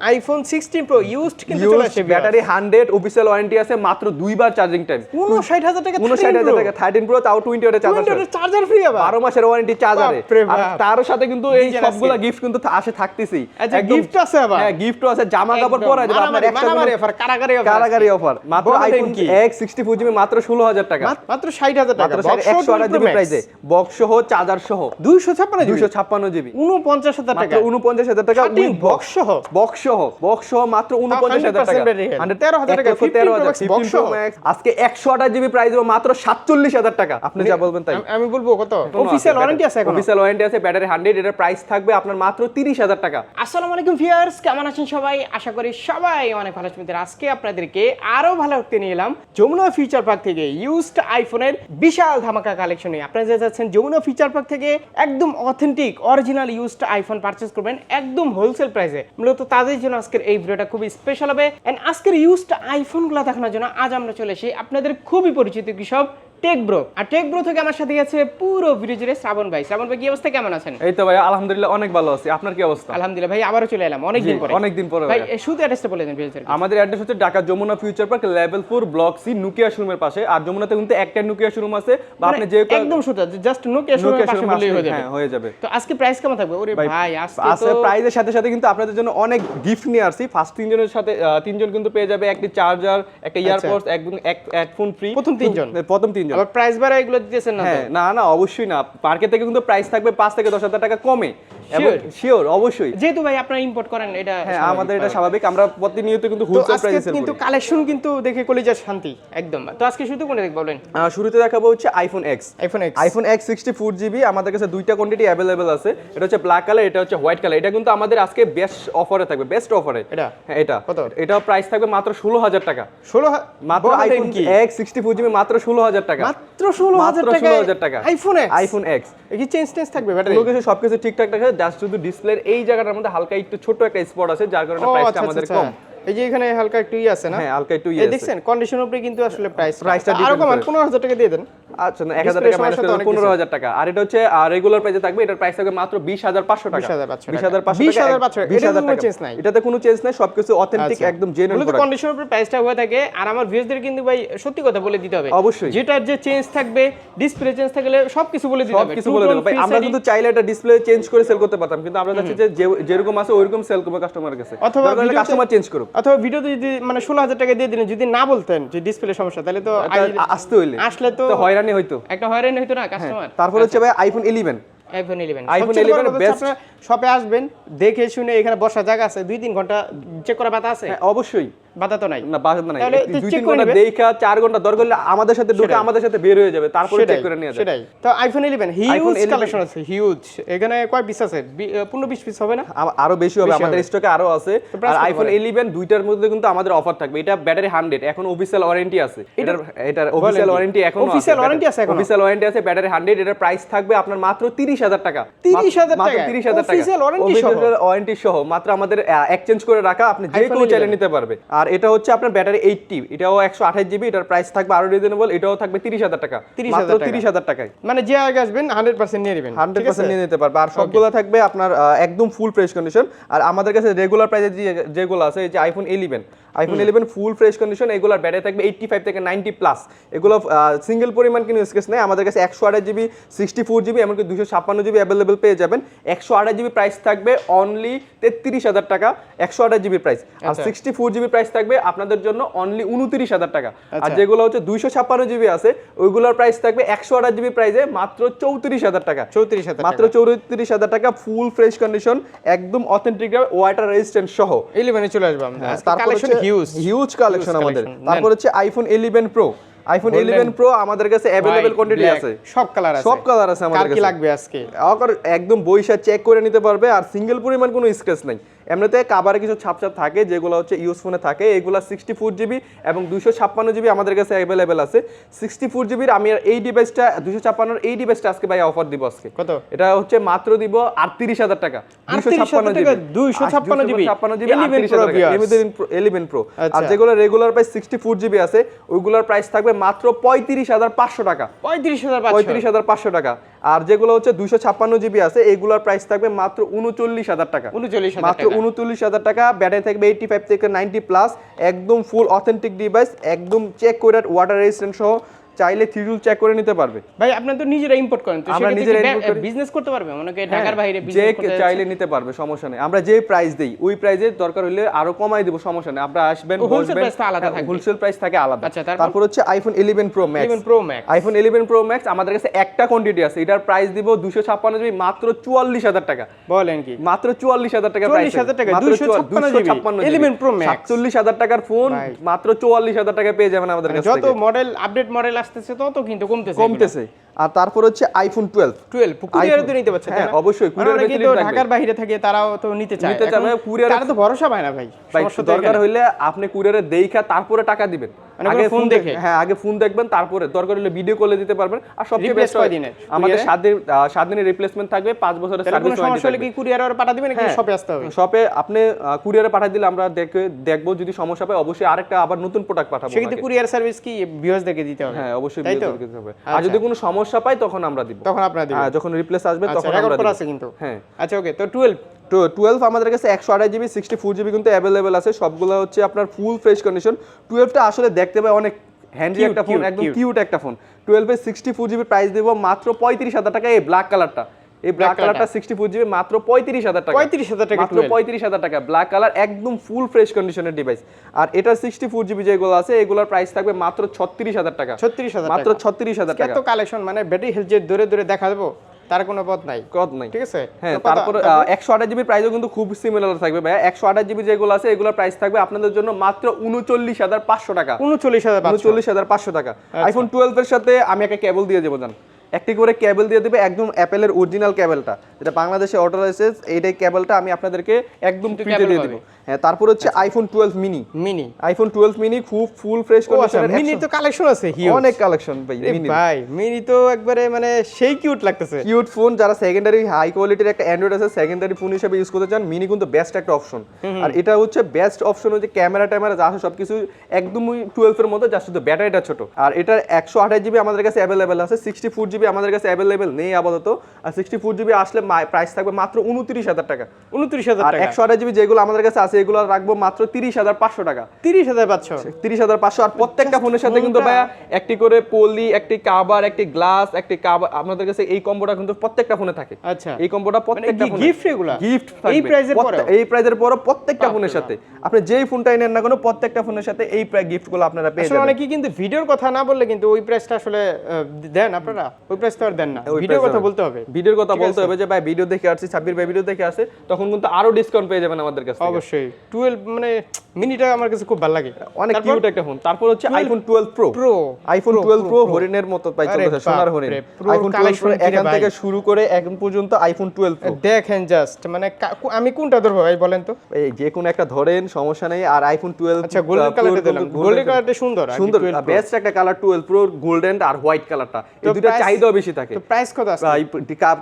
IPhone sixteen pro used কিন্তু চলে আসছে ব্যাটারি হান্ড্রেড অফিসিয়াল ওয়ারেন্টি আছে মাত্র দুইবার চার্জিং টাইম উনষাট হাজার টাকা উনষাট হাজার টাকা থার্টিন প্রো তাও টোয়েন্টি ওয়াটের চার্জার চার্জার ফ্রি আবার। বারো মাসের ওয়ারেন্টি চার্জারে তার সাথে কিন্তু এই সবগুলা গিফট কিন্তু আসে আচ্ছা, একদম- আছে আবার? হ্যাঁ গিফটও আছে জামা কাপড় পরা যাবে। আপনার একটা মারামারি offer, কারাগারি offer কারাগারি অফার মাত্র আইফোন কি? এক্স সিক্সটি ফোর জিবি মাত্র ষোলো হাজার টাকা মাত্র ষাট হাজার টাকা। মাত্র একশো আঠাশ জিবি প্রাইসে বক্স সহ চার্জার সহ। দুইশো ছাপ্পান্ন দুইশো ছাপ্পান্ন জিবি উনপঞ্চাশ হাজার টাকা। মাত্র উনপঞ্চাশ হাজার টাকা 13 with সহ? বক্স সহ বক্স সহ মাত্র 100% টাকা। battery health। 100 13,000 টাকা, তেরো হাজার, Pro Max 15 box Pro সহ। আজকে একশো আঠাশ জিবি প্রাইস মাত্র সাতচল্লিশ হাজার টাকা। আপনি যা বলবেন তাই। আমি- বলব কত? ওয়ারেন্টি আছে এখন? ওয়ারেন্টি আছে ব্যাটারি প্রাইস থাকবে আপনার মাত্র তিরিশ হাজার টাকা। আসসালামু আলাইকুম ভিউয়ার্স কেমন আছেন সবাই? আশা করি সবাই অনেক ভালো আছেন। আজকে আপনাদেরকে আরও ভালো করতে নিয়ে এলাম। যমুনা ফিচার পার্ক থেকে ইউজড আইফোনের বিশাল ধামাকা কালেকশন নিয়ে। আপনারা যে যাচ্ছেন যমুনা ফিচার পার্ক থেকে একদম authentic original used iPhone purchase করবেন একদম হোলসেল প্রাইসে মূলত তাদের জন্য আজকের এই ভিডিওটা খুবই স্পেশাল হবে। অ্যান্ড আজকের ইউজড আইফোনগুলো দেখানোর জন্য আজ আমরা চলে এসেছি আপনাদের খুবই পরিচিত কি সব টেক ব্রো। আর টেক ব্রো থেকে আমার সাথে আছে পুরো ভিডিও জুড়ে শ্রাবণ ভাই। শ্রাবণ ভাই কি অবস্থা? কেমন আছেন? এই তো ভাই আলহামদুলিল্লাহ অনেক ভালো আছি। আপনার কি অবস্থা? আলহামদুলিল্লাহ ভাই আবারও চলে এলাম পরে। পরে ভাই শুধু অ্যাড্রেসটা বলে দেন ভিউয়ারদের আমাদের অ্যাড্রেস হচ্ছে Dhaka Jamuna future park level block C Nokia শোরুমের পাশে। আর যমুনাতে কিন্তু একটা নুকিয়া শোরুম আছে। বা আপনি যে মানে একদম শুধু জাস্ট নোকিয়া শোরুমের পাশে বললেই হয়ে যাবে। হ্যাঁ হয়ে যাবে। তো আজকে প্রাইস কেমন থাকবে? ওরে ভাই আজকে প্রাইজের সাথে সাথে কিন্তু আপনাদের জন্য অনেক গিফট নিয়ে আসছি। ফার্স্ট তিনজনের সাথে তিনজন কিন্তু পেয়ে যাবে একটি চার্জার একটা ইয়ারপডস একদম এক হেডফোন ফ্রি আচ্ছা। প্রথম তিনজন? প্রথম তিনজন। আবার প্রাইস বাড়া এগুলো দিতেছেন না হ্যাঁ না না অবশ্যই না। মার্কেট থেকে কিন্তু প্রাইস থাকবে পাঁচ থেকে দশ হাজার টাকা কমে। শিওর অবশ্যই। যেহেতু ভাই আপনারা ইম্পোর্ট করেন এটা হ্যাঁ আমাদের এটা স্বাভাবিক। আমরা প্রতিনিয়ত কিন্তু হোলসেল প্রাইসে সেল কিন্তু কালেকশন কিন্তু দেখে কলিজার শান্তি একদম। তো আজকে দেখব বলেন? শুরুতে দেখাবো হচ্ছে iPhone X iPhone X iPhone X sixty four GB আমাদের কাছে দুইটা কোয়ান্টিটি অ্যাভেলেবেল আছে। এটা হচ্ছে ব্ল্যাক কালার এটা হচ্ছে হোয়াইট কালার এটা কিন্তু আমাদের আজকে বেস্ট অফারে থাকবে বেস্ট অফারে এটা? হ্যাঁ এটা। কত? এটা প্রাইস থাকবে মাত্র ষোলো হাজার টাকা। ষোলো মাত্র iPhone X sixty four GB মাত্র ষোলো হাজার টাকা। মাত্র ষোলো হাজার টাকা ষোলো হাজার টাকা। আইফোন এক্স আইফোন এক্স কি চেঞ্জ টেঞ্জ থাকবে ব্যাটারি। কিছু সবকিছু ঠিকঠাক থাকে জাস্ট শুধু ডিসপ্লের এই জায়গাটার মধ্যে হালকা একটু ছোট একটা স্পট আছে যার কারণে প্রাইসটা আচ্ছা আমাদের আচ্ছা কম। এই যে এখানে হালকা একটু ই আছে না? হ্যাঁ হালকা একটু এই ইয়ে আছে। দেখছেন কন্ডিশন উপরে কিন্তু আসলে প্রাইস Price টা। আরও কমান করে। পনেরো হাজার টাকা দিয়ে দেন। আচ্ছা না এক হাজার Display টাকা মাইনাস করে অনেক পনেরো কিছু। হাজার টাকা। আর এটা হচ্ছে রেগুলার প্রাইসে থাকবে এটার প্রাইস থাকবে মাত্র বিশ হাজার পাঁচশো টাকা। 20,500 বিশ হাজার পাঁচশো 20,500 বিশ হাজার এটাতে কোনো টাকা। change নাই? এটাতে কোনো চেঞ্জ নাই সবকিছু অথেন্টিক আচ্ছা। একদম জেনুইন মূলত কন্ডিশনের উপরে প্রাইসটা হয়ে থাকে। আর আমার ভিউজদের কিন্তু ভাই সত্যি কথা বলে দিতে হবে। অবশ্যই। যেটার যে চেঞ্জ থাকবে ডিসপ্লে চেঞ্জ থাকলে সবকিছু বলে দিতে হবে। কিছু বলে দেবো। ভাই আমরা কিন্তু চাইলে একটা ডিসপ্লে চেঞ্জ করে সেল করতে পারতাম। কিন্তু আমরা চাচ্ছি যে যে- যেরকম আছে ওইরকম সেল করব কাস্টমারের কাছে। অথবা কাস্টমার চেঞ্জ করুক। অথবা ভিডিওতে যদি মানে ষোলো হাজার টাকা দিয়ে দিলেন যদি না বলতেন যে ডিসপ্লে সমস্যা তাহলে তো আসতে হইলে। আসলে তো হয়রানি হইতো। একটা হয়রানি হইতো না কাস্টমার তারপর হচ্ছে ভাই iPhone eleven iPhone eleven iPhone 11 best। শপে আসবেন দেখে শুনে এখানে বসার জায়গা আছে দুই তিন ঘণ্টা চেক করা বাতা আছে? হ্যাঁ অবশ্যই। বাতা তো নাই। না বাসা নাই। দুই তিন ঘণ্টা দেখা চার ঘণ্টা দরকার হলে আমাদের সাথে ঢুকে আমাদের সাথে বের হয়ে যাবে তারপরে চেক করে নিয়ে যাবে। সেটাই। তো আইফোন ইলেভেন হিউজ কালেকশন আছে হিউজ এখানে কয় পিস আছে? বি- আহ, পনেরো বিশ পিস হবে না? আরও বেশি হবে আমাদের স্টকে আরও আছে। আর আইফোন পড়ে? 11 দুইটার মধ্যে কিন্তু আমাদের অফার থাকবে। এটা ব্যাটারি 100 এখন অফিশিয়াল ওয়ারেন্টি আছে। এটার এটার অফিশিয়াল ওয়ারেন্টি এখন warranty আছে এখনও? অফিশিয়াল ওয়ারেন্টি আছে ব্যাটারি 100 এটার প্রাইস থাকবে আপনার মাত্র 30000 টাকা। 30,000 মাত্র টাকা? 30000 টাকা। Warranty সহ? ওয়ারেন্টি সহ মাত্র আমাদের এক্সচেঞ্জ করে রাখা আপনি যে কোনো চাইলে নিতে পারবে। আর এটা হচ্ছে আপনার ব্যাটারি 80 এটাও 128 জিবি এটার প্রাইস থাকবে আরও রিজনেবল এটাও থাকবে 30000 টাকা। তিরিশ হাজার তিরিশ হাজার টাকায়। মানে যে আগে আসবেন হান্ড্রেড পার্সেন্ট নিয়ে নেবেন। হান্ড্রেড পার্সেন্ট নিয়ে নিতে পারবে। আর সবগুলো থাকবে আপনার একদম ফুল ফ্রেশ কন্ডিশন আর আমাদের কাছে রেগুলার প্রাইসে যেগুলো আছে এই যে iPhone eleven iPhone eleven full fresh condition এগুলোর ব্যাটারি থাকবে এইটটি ফাইভ থেকে নাইনটি প্লাস এগুলো সিঙ্গেল পরিমাণ কোনো স্কেচ নেই। আমাদের কাছে একশো আঠাশ জিবি সিক্সটি ফোর জিবি এমনকি দুশো ছাপ্পান্ন জিবি অ্যাভেলেবেল পেয়ে যাবেন। একশো আঠাশ জিবি প্রাইস থাকবে অনলি তেত্রিশ হাজার টাকা। একশো আঠাশ জিবি প্রাইস আর। সিক্সটি ফোর জিবি প্রাইস থাকবে আপনাদের জন্য অনলি উনত্রিশ হাজার টাকা। আর আচ্ছা। যেগুলো হচ্ছে দুইশো ছাপ্পান্ন জিবি আছে ওইগুলোর প্রাইস থাকবে একশো আঠাশ জিবি প্রাইসে মাত্র চৌত্রিশ হাজার টাকা। চৌত্রিশ হাজার মাত্র চৌত্রিশ হাজার টাকা ফুল ফ্রেশ কন্ডিশন একদম অথেন্টিক ওয়াটার রেজিস্ট্যান্ট সহ। ইলেভেনে চলে আসব আমরা। তারপর কালেকশন হিউজ হিউজ কালেকশন আমাদের। তারপর হচ্ছে iPhone 11 pro iPhone Golden, 11 pro আমাদের কাছে অ্যাভেলেবেল কোয়ান্টিটি আছে। সব কালার আছে। সব কালার আছে আমাদের কি কাছে। লাগবে আজকে? একদম বইসা চেক করে নিতে পারবে আর সিঙ্গেল পরিমাণ কোনো স্ক্র্যাচ নাই। এমনিতে কাবারে কিছু ছাপছাপ থাকে যেগুলো হচ্ছে ইউজ ফোনে থাকে। এগুলো সিক্সটি ফোর জিবি এবং দুশো ছাপ্পান্ন জিবি আমাদের কাছে অ্যাভেলেবেল আছে। সিক্সটি ফোর জিবির আমি আর এই ডিভাইসটা দুশো ছাপ্পান্নর এই ডিভাইসটা আজকে ভাই অফার দিব আজকে। কত? এটা হচ্ছে মাত্র দিব আটত্রিশ হাজার টাকা। 38,000 টাকা, 256 জিবি, ছাপ্পান্ন জিবি 11 আটত্রিশ Pro হাজার টাকা। viewers। ইলেভেন প্রো আর। যেগুলো regular price sixty four GB আছে ওইগুলোর প্রাইস থাকবে মাত্র পঁয়ত্রিশ হাজার পাঁচশো টাকা। পঁয়ত্রিশ হাজার পঁয়ত্রিশ হাজার পাঁচশো টাকা। আর যেগুলো হচ্ছে দুইশো ছাপ্পান্ন জিবি আছে এইগুলোর প্রাইস থাকবে মাত্র উনচল্লিশ হাজার টাকা। উনচল্লিশ মাত্র উনচল্লিশ হাজার টাকা ব্যাটারি থাকবে এইটি ফাইভ থেকে নাইনটি প্লাস একদম ফুল অথেন্টিক ডিভাইস একদম চেক করে ওয়াটার রেজিস্ট্যান্ট সহ। চাইলে থ্রিজুল চেক করে নিতে পারবে। ভাই আপনার তো নিজেরা ইম্পোর্ট করেন তো আমরা নিজেরা। বিজনেস করতে পারবে? মনে করেন ঢাকার বাইরে যে বিজনেস করতে চাইলে নিতে পারবে সমস্যা নেই। আমরা যে প্রাইস দেই ওই প্রাইসে দরকার হলে আরও কমাই দেবো সমস্যা নেই। আপনারা আসবেন wholesale price আলাদা থাকবে। হোলসেল প্রাইস থাকে আলাদা। আচ্ছা, তারপর? হচ্ছে iPhone eleven pro max eleven pro max iPhone eleven pro max আমাদের কাছে একটা কোয়ান্টিটি আছে। এটার প্রাইস দিব দুশো ছাপ্পান্ন জিবি মাত্র চুয়াল্লিশ হাজার টাকা। বলেন কি? মাত্র চুয়াল্লিশ হাজার টাকা 44,000 টাকা, 256 GB, 11 Pro Max। সাতচল্লিশ হাজার টাকার ফোন মাত্র চুয়াল্লিশ হাজার টাকা পেয়ে যাবেন আমাদের কাছে যত মডেল আপডেট মডেল আসতেছে তত কিন্তু কমতেছে কমতেছে। আর তারপর হচ্ছে আইফোন টুয়েলভ 12 কুরিয়ারে তো নিতে পারছে হ্যাঁ, অবশ্যই, কুরিয়ারে অনেকে তো ঢাকার বাইরে থাকে তারাও তো নিতে চায়। নিতে চায়, মানে তারা তো ভরসা পায় না ভাই দরকার হইলে আপনি কুরিয়ারে দেইখা তারপরে টাকা দিবেন। মানে কোনো phone দেখে? হ্যাঁ আগে ফোন দেখবেন তারপরে দরকার হলে ভিডিও কলে দিতে পারবেন। আর সবচেয়ে বেস্ট হয়? আমাদের courier-এ? সাত দিন সাত দিনের রিপ্লেসমেন্ট থাকবে পাঁচ বছরের সার্ভিস সমস্যা হলে কি কুরিয়ারে পাঠা দিবেন নাকি হ্যাঁ। শপে আসতে হবে? শপে আপনি কুরিয়ারে পাঠিয়ে দিলে আমরা দেখে দেখব যদি সমস্যা পাই অবশ্যই আরেকটা আবার নতুন প্রোডাক্ট পাঠাবো সেক্ষেত্রে কুরিয়ার সার্ভিস কি ভিউয়ার্স দেখে দিতে হবে? হ্যাঁ অবশ্যই? দিতে হবে। আর যদি কোনো সমস্যা পাই তখন আমরা দিব। তখন আপনারা দিবেন হ্যাঁ যখন রিপ্লেস আসবে আচ্ছা তখন আমরা দিব। আছে কিন্তু। হ্যাঁ। আচ্ছা ওকে তো 12 তো টুয়েলভ আমাদের কাছে একশো আঠাশ জিবি সিক্সটি ফোর জিবি কিন্তু अवेलेबल আছে। সবগুলো হচ্ছে আপনার ফুল ফ্রেশ কন্ডিশন টুয়েলভটা আসলে দেখতে পাই অনেক হ্যান্ডি একটা ফোন একদম কিউট একটা ফোন টুয়েলভে সিক্সটি ফোর জিবি প্রাইস দেব মাত্র পঁয়ত্রিশ হাজার টাকা এই ব্ল্যাক কালারটা এই ব্ল্যাক কালারটা সিক্সটি ফোর জিবি মাত্র পঁয়ত্রিশ হাজার টাকা। 35,000 টাকা মাত্র 12 পঁয়ত্রিশ হাজার টাকা। ব্ল্যাক কালার একদম ফুল ফ্রেশ কন্ডিশনের ডিভাইস আর এটা সিক্সটি ফোর জিবি যেগুলো আছে এগুলোর প্রাইস থাকবে মাত্র ছত্রিশ হাজার টাকা। 36,000 মাত্র টাকা। ছত্রিশ হাজার টাকা। এত কালেকশন মানে ব্যাটারি হেলথ যে দেখা দেবো তার কোনো পথ নাই। নাই। ঠিক আছে? হ্যাঁ তারপরে একশো আঠাশ জিবির প্রাইসও কিন্তু খুব সিমিলার থাকবে ভাই একশো আঠাশ জিবি যেগুলো আছে এগুলোর প্রাইস থাকবে আপনাদের জন্য মাত্র উনচল্লিশ হাজার পাঁচশো টাকা। উনচল্লিশ হাজার উনচল্লিশ হাজার পাঁচশো টাকা। আচ্ছা। আইফোন টুয়েলভ এর সাথে আমি একটা কেবল দিয়ে দেবো জান। একটি করে কেবল দিয়ে দেবে একদম অ্যাপেলের অরিজিনাল কেবলটা যেটা বাংলাদেশে অর্ডার আছে এইটাই কেবলটা আমি আপনাদেরকে একদম ফ্রিতে দিয়ে দেবো। হ্যাঁ তারপর হচ্ছে iPhone twelve mini mini iPhone twelve mini খুব ফুল ফ্রেশ কন্ডিশনের মিনি তো কালেকশন আছে অনেক কালেকশন ভাই মিনি ভাই মিনি তো একবারে মানে সেই কিউট লাগতেছে। কিউট ফোন যারা সেকেন্ডারি হাই কোয়ালিটির একটা অ্যান্ড্রয়েড আছে সেকেন্ডারি ফোন হিসেবে ইউজ করতে চান মিনি কিন্তু বেস্ট একটা অপশন আর এটা হচ্ছে বেস্ট অপশন হচ্ছে ক্যামেরা ট্যামেরা যা আছে সবকিছু একদমই টুয়েলভ এর মতো যা শুধু ব্যাটারিটা ছোট। আর এটার একশো আঠাশ জিবি আমাদের কাছে অ্যাভেলেবেল আছে সিক্সটি ফোর জিবি আমাদের কাছে অ্যাভেলেবেল নেই আপাতত। আর সিক্সটি ফোর জিবি আসলে প্রাইস থাকবে মাত্র উনত্রিশ হাজার টাকা। উনত্রিশ হাজার আর একশো আঠাশ জিবি যেগুলো আমাদের কাছে আছে এগুলো রাখব মাত্র তিরিশ হাজার পাঁচশো টাকা। তিরিশ হাজার পাঁচশো। তিরিশ হাজার পাঁচশো। আর প্রত্যেকটা ফোনের সাথে কিন্তু ভাইয়া একটি করে পলি একটি কাবার একটি গ্লাস একটি কাবার আপনাদের কাছে এই কম্বোটা কিন্তু প্রত্যেকটা ফোনে থাকে। আচ্ছা। এই কম্বোটা প্রত্যেকটা কি ফোনে gift এগুলা? গিফট এই এর পরেও? এই প্রাইজের পরও প্রত্যেকটা ফোনের সাথে। আপনি যেই ফোনটাই নেন না কোনো প্রত্যেকটা ফোনের সাথে এই গিফটগুলো আপনারা পেয়ে আসলে যাবেন। অনেকেই কিন্তু ভিডিওর কথা না বললে কিন্তু ওই প্রাইসটা আসলে দেন আপনারা। ওই প্রাইস তো আর দেন না। ওই কথা বলতে হবে। ভিডিওর কথা বলতে হবে যে ভাই ভিডিও দেখে আসছি ছাব্বিশ ভাই ভিডিও দেখে আসে তখন কিন্তু আরও ডিসকাউন্ট পেয়ে যাবেন আমাদের কাছে অবশ্যই। টুয়েলভ মানে মিনিটা আমার কাছে খুব ভালো লাগে। অনেক কিউট একটা ফোন তারপর হচ্ছে iPhone twelve pro pro iPhone twelve pro হরিণের মতো পাই আরে চলতেছে সোনার হরিণ। আইফোন টুয়েলভ collection কি রে এখান থেকে শুরু করে এখন পর্যন্ত আইফোন টুয়েলভ প্রো দেখেন জাস্ট মানে আমি কোনটা ধরবো ভাই বলেন তো? এই যে কোনো একটা ধরেন সমস্যা নেই। আর আইফোন টুয়েলভ আচ্ছা গোল্ডেন কালারটা দিলাম। গোল্ডেন কালারটা সুন্দর সুন্দর। বেস্ট একটা কালার টুয়েলভ প্রো গোল্ডেন আর হোয়াইট কালারটা এই দুটো চাহিদাও বেশি থাকে। তো প্রাইস কত আছে?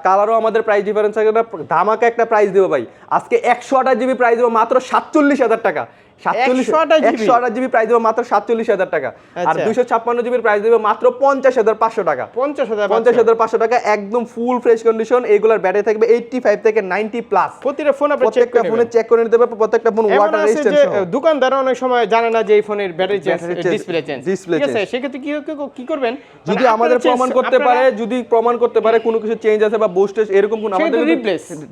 কালারও আমাদের প্রাইস ডিফারেন্স থাকে না। ধামাকা একটা প্রাইস দেবো ভাই। আজকে একশো আঠাশ জিবি প্রাইস দেবো মাত্র সাতচল্লিশ হাজার টাকা। সাতচল্লিশ 128 GB? একশো আঠাশ জিবি। প্রাইস দেবো মাত্র সাতচল্লিশ হাজার টাকা। আর আচ্ছা। ছাপ্পান্ন জিবির প্রাইস দেবো মাত্র পঞ্চাশ হাজার পাঁচশো টাকা। পঞ্চাশ হাজার পঞ্চাশ হাজার পাঁচশো টাকা একদম ফুল ফ্রেশ কন্ডিশন এগুলার ব্যাটারি থাকবে এইটটি ফাইভ থেকে নাইনটি প্লাস প্রতিটা ফোন প্রত্যেকটা ফোনে চেক করে নিতে পারবে প্রত্যেকটা ফোন ওয়াটার আছে দোকানদার অনেক সময় জানে না যে এই ফোনের battery change Battery change, display change display ঠিক আছে সেক্ষেত্রে কি করবেন? যদি মানে আমাদের প্রমাণ করতে পারে যদি প্রমাণ করতে পারে কোনো কিছু চেঞ্জ আছে বা বুস্টেজ এরকম কোনো আমাদের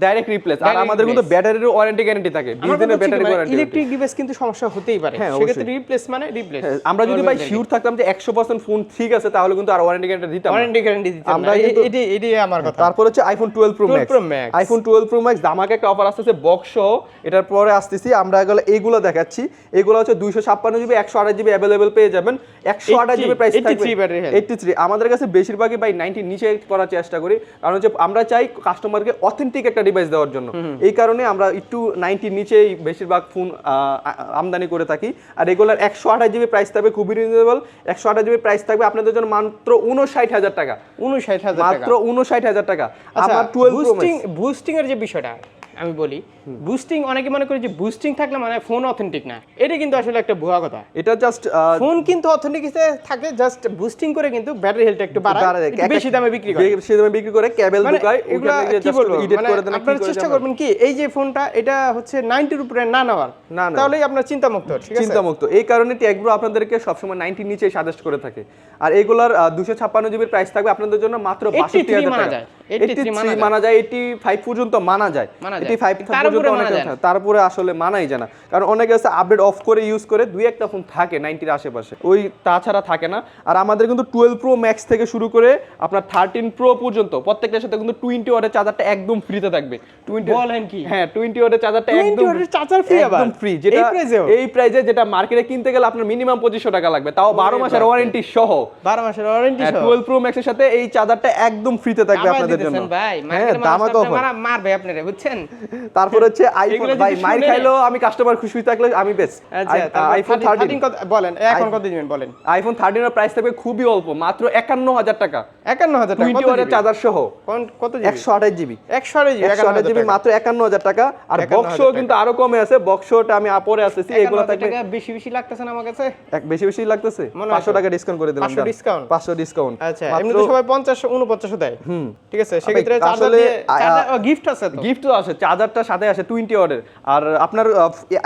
ডাইরেক্ট রিপ্লেস আর আমাদের কিন্তু ব্যাটারির ওয়ারেন্টি গ্যারান্টি থাকে 20 আমার দিনের ব্যাটারি ওয়ারেন্টি ইলেকট্রিক ডিভাইস কিন্তু সমস্যা হতেই পারে। হ্যাঁ, সেক্ষেত্রে রিপ্লেস মানে রিপ্লেস আমরা যদি ভাই শিওর থাকতাম যে 100% ফোন ঠিক আছে তাহলে কিন্তু আর ওয়ারেন্টি গ্যারান্টি দিতাম ওয়ারেন্টি গ্যারান্টি দিতে আমরা এটি এটি আমার কথা। তারপর হচ্ছে iPhone twelve Pro Max iPhone twelve Pro Max দামাকে একটা অফার আসতেছে বক্স সহ। এটার পরে আসতেছি আমরা এগুলো এইগুলো দেখাচ্ছি। এগুলো হচ্ছে দুইশো ছাপ্পান্ন জিবি একশো আঠাশ জিবি অ্যাভেলেবেল পেয়ে যাবেন। একশো আঠাশ GB 80 price 83 battery health। Eighty three আমাদের কাছে বেশিরভাগই ভাই নাইনটি নিচে করার চেষ্টা করি। কারণ হচ্ছে আমরা চাই কাস্টমারকে অথেন্টিক একটা ডিভাইস দেওয়ার জন্য। এই কারণে আমরা একটু নাইনটির নিচেই বেশিরভাগ ফোন আমদানি করে থাকি। আর এগুলোর একশো আঠাশ জিবি প্রাইস থাকবে খুবই রিজনেবল একশো আঠাশ জিবি প্রাইস থাকবে আপনাদের জন্য মাত্র উনষাট হাজার টাকা। উনষাট হাজার মাত্র উনষাট হাজার টাকা। আচ্ছা আমার টুয়েলভ বুস্টিং বুস্টিং এর যে বিষয়টা আমি বলি বুস্টিং অনেকে মনে করে যে বুস্টিং থাকলে মানে ফোন অথেন্টিক না। এটা কিন্তু আসলে একটা ভুয়া কথা। এটা জাস্ট ফোন কিন্তু অথেন্টিক থাকে জাস্ট বুস্টিং করে কিন্তু ব্যাটারি হেলথ একটু বাড়ায় বেশি দামে বিক্রি করে। বেশি দামে বিক্রি করে ক্যাবেল মানে ঢুকায় এগুলা কি বলব? মানে করে দেন, আপনারা চেষ্টা করবেন কি এই যে ফোনটা এটা হচ্ছে 90 এর উপরে না নেওয়ার। না। তাহলেই আপনার চিন্তা মুক্ত ঠিক আছে? চিন্তামুক্ত। এই কারণে ট্যাগব্রো আপনাদেরকে সবসময় নাইনটির নিচে সাজেস্ট করে থাকে। আর এগুলার দুশো ছাপ্পান্ন জিবির প্রাইস থাকবে আপনাদের জন্য মাত্র 83 বাষট্টি হাজার মানা টাকা। যায়, 83 মানা যায়। মানা যায় এইটি ফাইভ পর্যন্ত মানা যায়। মানা যায়। এইটি ফাইভ তার পর্যন্ত উপরে যায় তারপরে আসলে মানাই যায় না। কারণ অনেকে আছে আপডেট অফ করে ইউজ করে দুই একটা ফোন থাকে নাইনটির আশেপাশে। ওই তাছাড়া থাকে না। আর আমাদের কিন্তু টুয়েলভ প্রো ম্যাক্স থেকে শুরু করে আপনার থার্টিন প্রো পর্যন্ত প্রত্যেকটার সাথে কিন্তু টোয়েন্টি ওয়াটের চার্জারটা একদম ফ্রিতে থাকবে। টোয়েন্টি বলেন কি? হ্যাঁ টোয়েন্টি ওয়াটের চার্জারটা 20 ওয়াটের charger free আবার? একদম ফ্রি যেটা এই যেটা মার্কেটে কিনতে গেলে আপনার মিনিমাম পঁচিশশো টাকা লাগবে। তাও বারো মাসের ওয়ারেন্টি সহ। 12 মাসের ওয়ারেন্টি সহ? টুয়েলভ প্রো ম্যাক্সের সাথে এই চার্জারটা একদম ফ্রিতে থাকবে আপনাদের জন্য। ভাই হ্যাঁ মারবে আপনারা বুঝছেন? তারপর হচ্ছে আইফোন ভাই খাইলেও আমি কাস্টমার খুশি থাকলে আমি বেশ আচ্ছা আইফোন থার্টিন বলেন এখন কত দিবেন বলেন? আইফোন থার্টিনের প্রাইস থাকবে খুবই অল্প মাত্র একান্ন হাজার টাকা। 51000 টাকা কত জিবি? চার্জার সহ। কত জিবি একশো আঠাশ জিবি 128 জিবি মাত্র একান্ন হাজার টাকা। আর 51,000 বক্সও কিন্তু আরও কমে আছে। বক্সটা আমি আপরে আসতেছি এগুলো থাকবে বেশি বেশি লাগতেছে না আমার কাছে? এক বেশি বেশি লাগতেছে? মনে হয় পাঁচশো তো। টাকা ডিসকাউন্ট করে দিলাম 500 discount? পাঁচশো ডিসকাউন্ট আচ্ছা এমনি তো সবাই 50 49 দেয়। হুম। ঠিক আছে? সেক্ষেত্রে চার্জার দিয়ে গিফট আছে তো? গিফট আছে চার্জারটা সাথে আসে টোয়েন্টি অর্ডার আর আপনার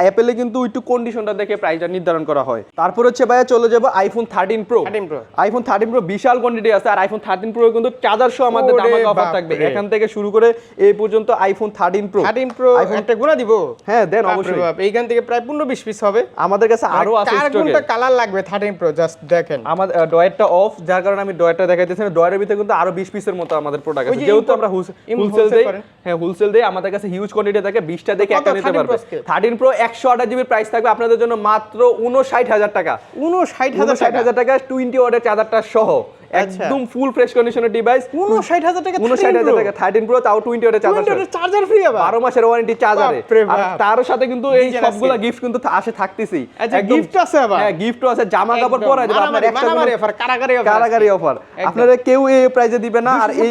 অ্যাপেলে কিন্তু একটু কন্ডিশনটা দেখে প্রাইসটা নির্ধারণ করা হয়। তারপর হচ্ছে ভাইয়া চলে যাব iPhone thirteen Pro 13 iPhone thirteen Pro বিশাল কোয়ান্টিটি আছে আর আইফোন থার্টিন প্রো কিন্তু চার্জার সহ আমাদের দামাকা অফার থাকবে। এখান থেকে শুরু করে এই পর্যন্ত আইফোন থার্টিন প্রো 13 প্রো একটা গুণা দিব? হ্যাঁ দেন অবশ্যই। এইখান থেকে প্রায় 15 20 পিস হবে। আমাদের কাছে আরও আছে কোনটা কালার লাগবে 13 প্রো জাস্ট দেখেন। আমাদের ডয়েরটা অফ যার কারণে আমি ডয়েরটা দেখাইতেছি ডয়ের ভিতরে কিন্তু আরও 20 পিসের মতো আমাদের প্রোডাক্ট আছে। যেহেতু আমরা হোলসেল দেই হ্যাঁ হোলসেল দেই আমাদের কাছে হিউজ কোয়ান্টিটি থাকে 20টা দেখে কত একটা নিতে 13 পারবে। Pro scale? 13 Pro 128 GB price থাকবে আপনাদের জন্য মাত্র 59000 টাকা। 59000 টাকা? 59000 টাকা 20 ওয়াটের চার্জারটা সহ। একদম ফুল ফ্রেশ কন্ডিশনের ডিভাইস 59000 টাকা 59000 টাকা 13 প্রো তাও 20 ওয়াটের চার্জার সহ। চার্জার ফ্রি আবার। 12 মাসের ওয়ারেন্টি চার্জারে আর। তার সাথে কিন্তু এই সবগুলা গিফট কিন্তু আসে থাকতেছি। আচ্ছা, একদম- gift আছে আবার? হ্যাঁ গিফটও আছে জামা কাপড়। পরাই দেব। আপনার একটা কোনো- offer, কারাগারি offer কারাগারি অফার আপনারা কেউ এই প্রাইজে দিবে না আর এই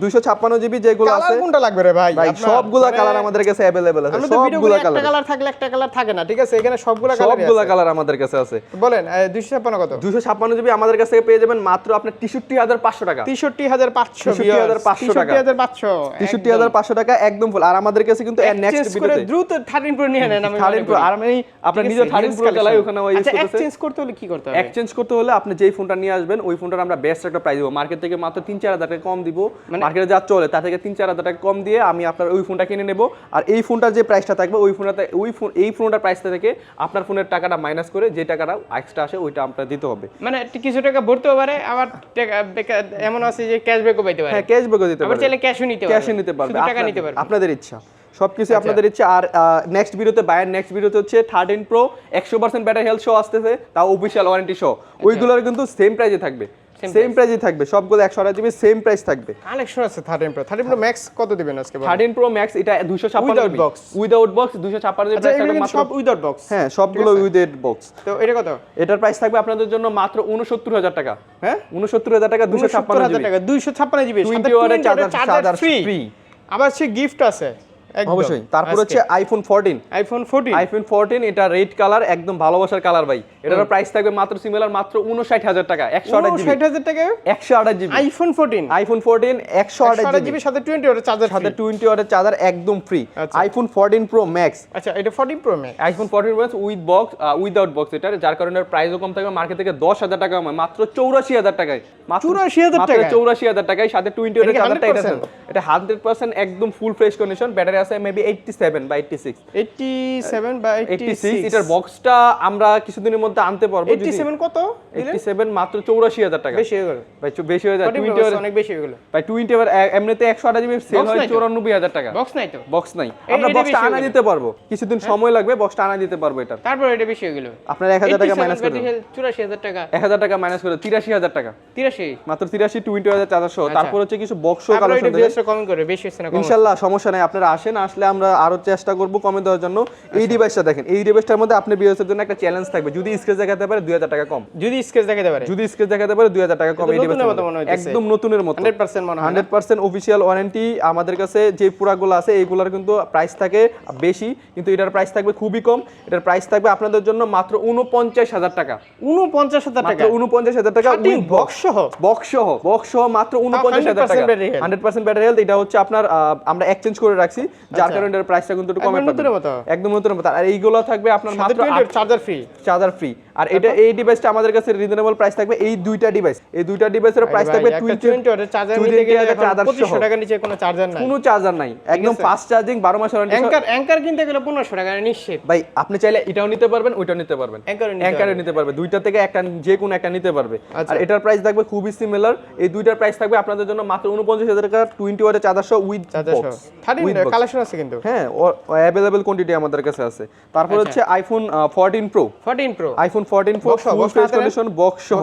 256 জিবি যেগুলো আছে। কালার কোনটা লাগবে রে ভাই? ভাই? সবগুলা মানে কালার আমাদের কাছে অ্যাভেলেবেল আছে। সবগুলা করে একটা কালার কালার থাকলে একটা কালার থাকে না ঠিক আছে? এখানে সবগুলা কালার সবগুলা কালার আমাদের কাছে আছে। বলেন দুইশো ছাপ্পান্ন কত? দুশো ছাপ্পান্ন জিবি আমাদের কাছে পেয়ে যাবেন। মাত্র আপনার তেষট্টি হাজার পাঁচশো টাকা। তেষট্টি হাজার পাঁচশো 63,500 হাজার পাঁচশো তেষট্টি হাজার পাঁচশো টাকা একদম ফুল আর আমাদের কাছে কিন্তু নেক্সট ভিডিওতে দ্রুত থার্টিন প্রো নিয়ে নেন থার্টিন প্রো আর আমি আপনার নিজের থার্টিন প্রো চালাই ওখানে ইউজ আচ্ছা এক্সচেঞ্জ করতে হলে কি করতে হবে? এক্সচেঞ্জ করতে হলে আপনি যেই ফোনটা নিয়ে আসবেন ওই ফোনটার আমরা বেস্ট একটা প্রাইস দেবো। মার্কেট থেকে মাত্র তিন চার হাজার টাকা কম দিব। মানে- মার্কেটে যা চলে তা থেকে তিন চার হাজার টাকা কম দিয়ে আমি আপনার ওই ফোনটা কিনে নেব। আর এই ফোনটার যে প্রাইসটা থাকবে ওই ওই ফোন এই ফোনটার প্রাইসটা থেকে আপনার ফোনের টাকাটা মাইনাস করে যে টাকাটা এক্সট্রা আসে ওইটা আপনার দিতে হবে। মানে কিছু টাকা ভরতে পারে আবার এমন আছে যে ক্যাশব্যাকও পেতে পারে। হ্যাঁ ক্যাশব্যাকও দিতে আবার পারবে। চাইলে ক্যাশও নিতে পারে ক্যাশও নিতে পারবে। টাকা নিতে পারবে। আপনাদের ইচ্ছা। সবকিছু আপনাদের ইচ্ছে। আর নেক্সট ভিডিওতে বায়ার নেক্সট ভিডিওতে হচ্ছে থার্টিন প্রো একশো পার্সেন্ট ব্যাটার হেলথ শো আসতেছে তাও অফিসিয়াল ওয়ারেন্টি শো ওইগুলোর কিন্তু সেম প্রাইসে থাকবে। সেম প্রাইসে থাকবে। সবগুলো একশো আঠাশ জিবি সেম প্রাইস থাকবে। কালেকশন আছে thirteen Pro thirteen Pro Max কত দিবেন আজকে বলেন? থার্টিন প্রো ম্যাক্স এটা দুশো ছাপ্পান্ন Without box. উইদাউট বক্স দুশো ছাপ্পান্ন জিবি আচ্ছা এগুলো থাকবে মাত্র সব উইদাউট বক্স হ্যাঁ সবগুলো উইথ বক্স তো এটা কত? এটার প্রাইস থাকবে আপনাদের জন্য মাত্র উনসত্তর হাজার টাকা। হ্যাঁ? উনসত্তর হাজার টাকা দুশো ছাপ্পান্ন 70,000 জিবি টাকা 256 জিবি 20 ওয়াটের চার্জার চার্জার ফ্রি আবার সে গিফট আছে। অবশ্যই। তারপর হচ্ছে iPhone fourteen iPhone 14 iPhone fourteen এটা রেড কালার একদম ভালোবাসার কালার ভাই। এটার প্রাইস থাকবে মাত্র সিমিলার মাত্র উনষাট হাজার টাকা একশো আঠাশ জিবি 60000 টাকা? একশো আঠাশ জিবি আইফোন 14 আইফোন ফোরটিন একশো আঠাশ 128 জিবি সাথে 20 ওয়াটের চার্জার সাথে ওয়াটের চার্জার একদম free. IPhone fourteen Pro Max আচ্ছা এটা 14 Pro Max iPhone fourteen Pro with box without box এটা যার কারণে প্রাইসও কম থাকবে মার্কেট থেকে দশ হাজার টাকা কম মাত্র চৌরাশি হাজার টাকায়। মাত্র 84,000 মাত্র টাকায়? চৌরাশি হাজার টাকায় সাথে টোয়েন্টি ওয়াটের চার্জারটা এটা 100%? এটা হান্ড্রেড পার্সেন্ট একদম ফুল ফ্রেশ কন্ডিশন ব্যাটারি আছে মেবি এইটটি সেভেন বা এইটটি সিক্স 87 বা 86 86 এটার বক্সটা আমরা কিছুদিনের মধ্যে আনতে পারব 87 কত 87 মাত্র 84000 টাকা। বেশি হয়ে গেল। ভাই বেশি হয়ে যায়। 14 20 অনেক বেশি হয়ে গেল। ভাই 20 এবার এমনিতে 128 জিবি সেল হয় 94000 টাকা। বক্স নাই তো? বক্স নাই। আমরা বক্সটা আনা দিতে পারব। কিছুদিন সময় লাগবে বক্সটা আনা দিতে পারব এটা। তারপর এটা বেশি হয়ে গেল। আপনার 1000 টাকা মাইনাস করে 84000 টাকা। 1000 টাকা মাইনাস করে 83000 টাকা। 83 মাত্র 83 20000 চার্জার সহ আচ্ছা। তারপর হচ্ছে কিছু বক্স কালেকশন এটা কমেন্ট করে বেশি হচ্ছে না ইনশাআল্লাহ সমস্যা নাই। আপনারা আসেন। আসেন আসলে আমরা আরও চেষ্টা করব কমে দেওয়ার জন্য। এই ডিভাইসটা দেখেন এই ডিভাইসটার মধ্যে আপনি বিএসের জন্য একটা চ্যালেঞ্জ থাকবে। যদি স্ক্রেচ দেখাতে পারে দুই হাজার টাকা কম। যদি স্কেচ দেখাতে পারে। যদি স্ক্রেচ দেখাতে পারে দুই হাজার টাকা কম এই। একদম নতুনের মতো। হান্ড্রেড পার্সেন্ট মনে হান্ড্রেড পার্সেন্ট অফিসিয়াল ওয়ারেন্টি আমাদের কাছে যে প্রোডাক্টগুলো আছে এইগুলোর কিন্তু প্রাইস থাকে বেশি কিন্তু এটার প্রাইস থাকবে খুবই কম। এটার প্রাইস থাকবে আপনাদের জন্য মাত্র উনপঞ্চাশ হাজার টাকা। উনপঞ্চাশ হাজার টাকা? উনপঞ্চাশ হাজার টাকা box সহ? বক্স সহ? বক্স সহ মাত্র উনপঞ্চাশ হাজার টাকা। হান্ড্রেড পার্সেন্ট ব্যাটারি হেলথ এটা হচ্ছে আপনার আমরা এক্সচেঞ্জ করে রাখছি। যার আচ্ছা। কারণে এটার প্রাইসটা কিন্তু একটু কমে? পাবেন একদম নতুনের মতো। আর এইগুলো থাকবে আপনার মাত্র চার্জার ফ্রি চার্জার ফ্রি আর এটা এই ডিভাইসটা আমাদের কাছে রিজনেবল প্রাইস থাকবে। এই দুইটা ডিভাইস এই দুইটা ডিভাইসের প্রাইস থাকবে টোয়েন্টি 20 ওয়াটের চার্জার 20 নিতে গেলে চার্জার 2500 সহ। টাকা নিচে কোনো চার্জার নাই। কোনো চার্জার নাই। একদম ফাস্ট চার্জিং 12 মাস ওয়ারেন্টি অ্যাঙ্কার অ্যাঙ্কার কিনতে গেলে পনেরোশো টাকা নিশ্চিত। ভাই আপনি চাইলে এটাও নিতে পারবেন ওইটাও নিতে পারবেন। Anchor-ও নিতে অ্যাঙ্কারে নিতে পারবে। দুইটা থেকে একটা যে কোনো একটা নিতে পারবে। আচ্ছা। আর এটার প্রাইস থাকবে খুবই সিমিলার এই দুইটার প্রাইস থাকবে আপনাদের জন্য মাত্র উনপঞ্চাশ হাজার টাকা টোয়েন্টি ওয়াটের চার্জার সহ উইথ চার্জার সহ। থার্টিন কালেকশন আছে কিন্তু। হ্যাঁ অ্যাভেলেবল কোয়ান্টিটি আমাদের কাছে আছে। তারপর আচ্ছা। হচ্ছে iPhone fourteen Pro fourteen Pro iPhone fourteen Pro Box সহ, ফুল ফেস কন্ডিশন বক্স সহ?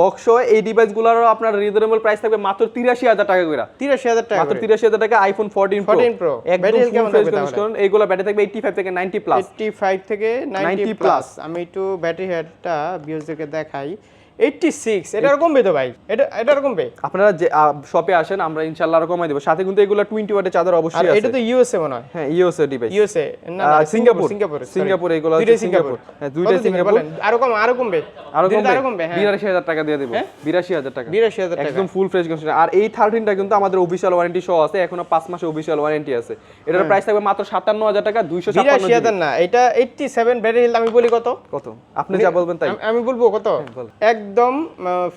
বক্স সহ এই ডিভাইসগুলোরও আপনার রিজনেবল প্রাইস থাকবে মাত্র তিরাশি হাজার টাকা করে। তিরাশি হাজার টাকা মাত্র তিরাশি হাজার টাকা আইফোন ফোরটিন 14 Pro একদম ফুল ফেস? কন্ডিশন এইগুলো ব্যাটারি থাকবে এইটি ফাইভ থেকে নাইনটি প্লাস এইটটি ফাইভ থেকে নাইনটি 90 প্লাস আমি একটু ব্যাটারি হেডটা বিওসদেরকে দেখাই। এইটটি সিক্স এটার কমবে তো ভাই? এটা এটার কমবে? আপনারা যে শপে আসেন আমরা ইনশাআল্লাহ আরও কমাই দেবো। সাথে কিন্তু এগুলো টোয়েন্টি ওয়াটের চার্জার অবশ্যই এটা তো ইউএসএ মনে হয়। হ্যাঁ ইউএসএ ডিভাইস ইউএসএ না সিঙ্গাপুর, সিঙ্গাপুর সিঙ্গাপুর এগুলো দুইটাই সিঙ্গাপুর সিঙ্গাপুর। হ্যাঁ, দুইটাই সিঙ্গাপুর। আরও কম আরও কমবে। আরও কমবে। আরও কমবে হ্যাঁ। বিরাশি হাজার টাকা দিয়ে দেবো। বিরাশি টাকা। বিরাশি হাজার টাকা। একদম ফুল ফ্রেশ কন্ডিশন আর এই থার্টিনটা কিন্তু আমাদের অফিসিয়াল ওয়ারেন্টি সহ আছে এখনও পাঁচ মাসের অফিসিয়াল ওয়ারেন্টি আছে। এটার প্রাইস থাকবে মাত্র সাতান্ন হাজার টাকা দুইশো হাজার না এটা এইটটি সেভেন ব্যাটারি হেলথ আমি বলি কত? কত? আপনি যা বলবেন তাই। আমি- বলব কত? বল। একদম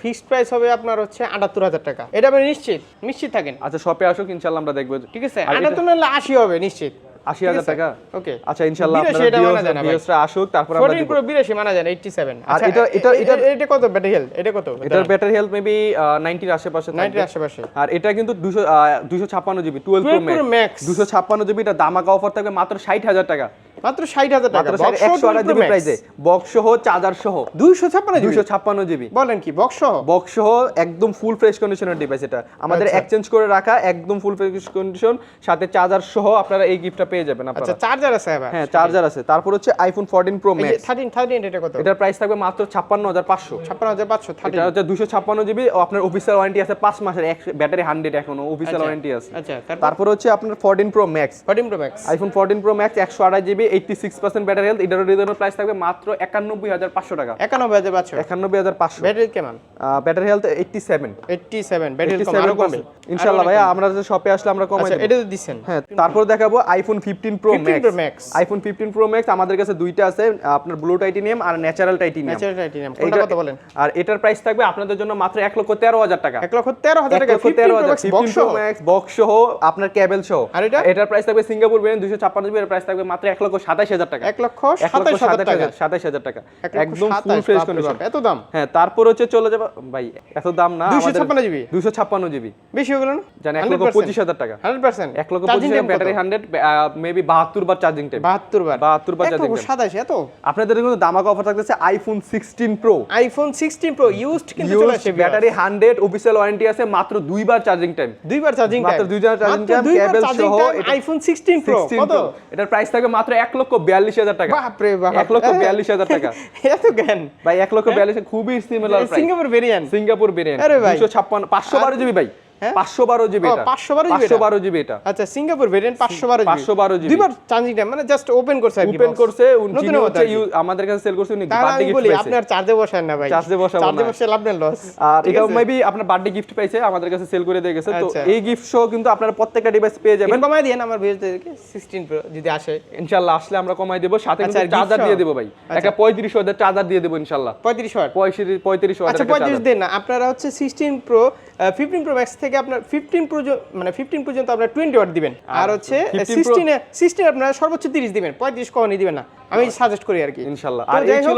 ফিক্সড প্রাইস হবে আপনার হচ্ছে আটাত্তর হাজার টাকা। এটা আপনি নিশ্চিত? নিশ্চিত থাকেন? আচ্ছা শপে আসুক ইনশাল্লাহ আমরা দেখব। ঠিক আছে আটাত্তর নাহলে আশি হবে নিশ্চিত। আশি হাজার টাকা? ওকে আচ্ছা ইনশাল্লাহ আপনারা আসুক তারপর আমরা দিব। প্রো মানা যায় এইটটি সেভেন আর এটা- এটা- এটা- এটা কত? ব্যাটারি হেলথ এটা কত? এটার ব্যাটারি হেলথ মেবি নাইনটির আশেপাশে থাকবে। নাইনটির আশেপাশে। আর এটা কিন্তু দুশো দুশো ছাপ্পান্ন জিবি টুয়েলভ 12 প্রো ম্যাক্স দুশো ছাপ্পান্ন জিবি এটা দামাকা অফার থাকবে মাত্র ষাট হাজার টাকা। মাত্র ষাট হাজার টাকা প্রাইসে বক্স সহ চার্জার সহ। দুইশো ছাপ্পান্ন দুশো ছাপ্পান্ন জিবি বলেন কি বক্স সহ? বক্স সহ একদম ফুল ফ্রেশ কন্ডিশনের ডিভাইস এটা। আমাদের আচ্ছা। এক্সচেঞ্জ করে রাখা একদম ফুল ফ্রেশ কন্ডিশন সাথে চার্জার সহ আপনারা এই গিফটটা পেয়ে যাবেন আচ্ছা চার্জার আছে হ্যাঁ চার্জার আছে। তারপর হচ্ছে iPhone fourteen Pro Max thirteen thirteen এটা কত? এটার প্রাইস থাকবে মাত্র ছাপ্পান্ন হাজার পাঁচশো। ছাপ্পান্ন হাজার পাঁচশো এটা হচ্ছে দুশো ছাপ্পান্ন জিবি আপনার অফিসিয়াল ওয়ারেন্টি আছে পাঁচ মাসের ব্যাটারি হান্ড্রেড এখনও অফিসিয়াল ওয়ারেন্টি আছে। আচ্ছা তারপর? হচ্ছে আপনার fourteen Pro Max fourteen Pro Max iPhone fourteen Pro Max একশো আঠাশ GB eighty six percent battery health এটারও রিজনেবল প্রাইস থাকবে মাত্র একানব্বই হাজার পাঁচশো টাকা। একানব্বই হাজার পাঁচশো? একানব্বই হাজার পাঁচশো। ব্যাটারি কেমন? Battery health eighty seven eighty seven battery কম আরও ইনশাল্লাহ ভাইয়া আমরা যে শপে আসলে আমরা কমাই আচ্ছা এটা তো দিচ্ছেন হ্যাঁ তারপর দেখাবো iPhone fifteen Pro Max iPhone fifteen Pro Max আমাদের কাছে দুইটা আছে আপনার ব্লু টাইটেনিয়াম আর ন্যাচারাল টাইটেনিয়াম ন্যাচারাল টাইটেনিয়াম কোনটা কত বলেন? আর এটার প্রাইস থাকবে আপনাদের জন্য মাত্র এক লক্ষ তেরো হাজার টাকা। এক লক্ষ তেরো হাজার টাকা। ফিফটিন তেরো প্রো হাজার Max fifteen box Pro Max box সহ আপনার ক্যাবেল সহ। আর এটা? এটার প্রাইস থাকবে সিঙ্গাপুর ভেরিয়েন্ট দুশো ছাপ্পান্ন জিবি এর প্রাইস থাকবে মাত্র এক লক্ষ সাতাশ হাজার টাকা। এক লক্ষ হাজার টাকা। সাতাশ হাজার টাকা। একদম ফুল ফ্রেশ কন্ডিশন এত দাম? হ্যাঁ তারপর হচ্ছে চলে যাবে ভাই এত দাম না 256 জিবি? দুশো ছাপ্পান্ন জিবি। বেশি হয়ে গেল না? জান এক লক্ষ পঁচিশ হাজার টাকা। Hundred percent? এক লক্ষ পঁচিশ ব্যাটারি হান্ড্রেড মেবি বাহাত্তর বার চার্জিং টাইম বাহাত্তর বার। বাহাত্তর বার চার্জিং টাইম সাতাশ এত? আপনাদের কিন্তু দামাকা অফার থাকতেছে iPhone sixteen Pro iPhone sixteen Pro used কিন্তু চলে আসছে ব্যাটারি হান্ড্রেড অফিসিয়াল ওয়ারেন্টি আছে মাত্র দুইবার চার্জিং টাইম দুইবার চার্জিং মাত্র দুইবার charging time, cable সহ আইফোন সিক্সটিন প্রো কত? এটার প্রাইস থাকবে মাত্র এক লক্ষ বিয়াল্লিশ হাজার টাকা। বাপরে বাপ। এক লক্ষ বিয়াল্লিশ হাজার টাকা। এত জ্ঞান। ভাই এক লক্ষ বিয়াল্লিশ খুবই similar Singapore variant Singapore variant আরে ভাই। দুশো ছাপ্পান্ন পাঁচশো বারো জিবি ভাই। হ্যাঁ? পাঁচশো বারো জিবি ও, এটা। 512 GB পাঁচশো বারো জিবি এটা। আচ্ছা সিঙ্গাপুর ভেরিয়েন্ট পাঁচশো বারো 512 GB দুইবার চার্জিং টাইম মানে জাস্ট ওপেন করছে ওপেন করছে নতুন হচ্ছে আর কি। ইউ- আমাদের কাছে সেল করছে উনি বার্থডে গিফট পাইছে আপনার চার্জে বসান না ভাই। চার্জে বসাবো চার্জে না। বসে লস আর এটা মেবি আপনার বার্থডে গিফট পাইছে আমাদের কাছে সেল করে দিয়ে গেছে। তো আচ্ছা। এই গিফট সহ কিন্তু আপনারা প্রত্যেকটা ডিভাইস পেয়ে যাবেন। কমাই আমার ভিউজদেরকে প্রো যদি আসে। ইনশাআল্লাহ আসলে আমরা কমাই দেবো। সাথে আচ্ছা, কিন্তু চার্জার দিয়ে দেবো ভাই। একটা হাজার চার্জার দিয়ে দেবো ইনশাআল্লাহ আচ্ছা দিন না আপনারা হচ্ছে sixteen Pro fifteen Pro Max থেকে আপনার ফিফটিন মানে ফিফটিন পর্যন্ত আপনার টোয়েন্টি ওয়াট দিবেন। আর হচ্ছে 15 Pro- সিক্সটিনে সিক্সটিন আপনারা সর্বোচ্চ তিরিশ দিবেন পঁয়ত্রিশ কখনই দিবেন না। আমি সাজেস্ট করি আর কি। ইনশাআল্লাহ আর এই ছিল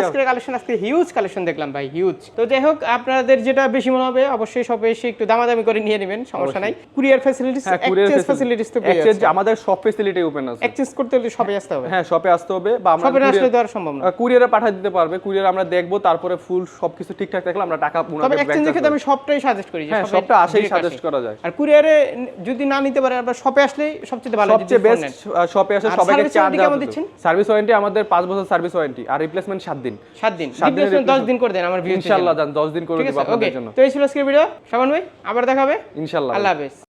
আজকের কালেকশন আজকে হিউজ কালেকশন দেখলাম ভাই হিউজ তো যাই হোক আপনাদের যেটা বেশি মনে হবে অবশ্যই সবে এসে একটু দামাদামি করে নিয়ে নেবেন সমস্যা নাই। কুরিয়ার ফ্যাসিলিটিস এক্সচেঞ্জ ফ্যাসিলিটিস তো পেয়ে এক্সচেঞ্জ আমাদের সব ফেসিলিটি ওপেন আছে। এক্সচেঞ্জ করতে হলে সবাই আসতে হবে। হ্যাঁ শপে আসতে হবে বা আমরা না আসলে তো আর সম্ভব না। কুরিয়ারে পাঠিয়ে দিতে পারবে। কুরিয়ার আমরা দেখব তারপরে ফুল সবকিছু ঠিকঠাক থাকলে আমরা টাকা তবে এক্সচেঞ্জের ক্ষেত্রে আমি সব সবটাই সাজেস্ট করি হ্যাঁ, সবটা আসেই সাজেস্ট করা যায়। আর কুরিয়ারে যদি না নিতে পারে আবার শপে আসলেই সবচেয়ে ভালো সবচেয়ে বেস্ট শপে আসে সবাইকে চার দিন কেমন দিচ্ছেন? সার্ভিস ওয়ারেন্টি আমাদের 5 বছর সার্ভিস ওয়ারেন্টি আর রিপ্লেসমেন্ট 7 দিন। 7 দিন। Replacement দশ দিন করে দেন আমার ভিউ ইনশাআল্লাহ জান 10 দিন করে দেবো আপনাদের জন্য। তো এই ছিল আজকের ভিডিও সাবান ভাই আবার দেখা হবে। ইনশাআল্লাহ আল্লাহ হাফেজ।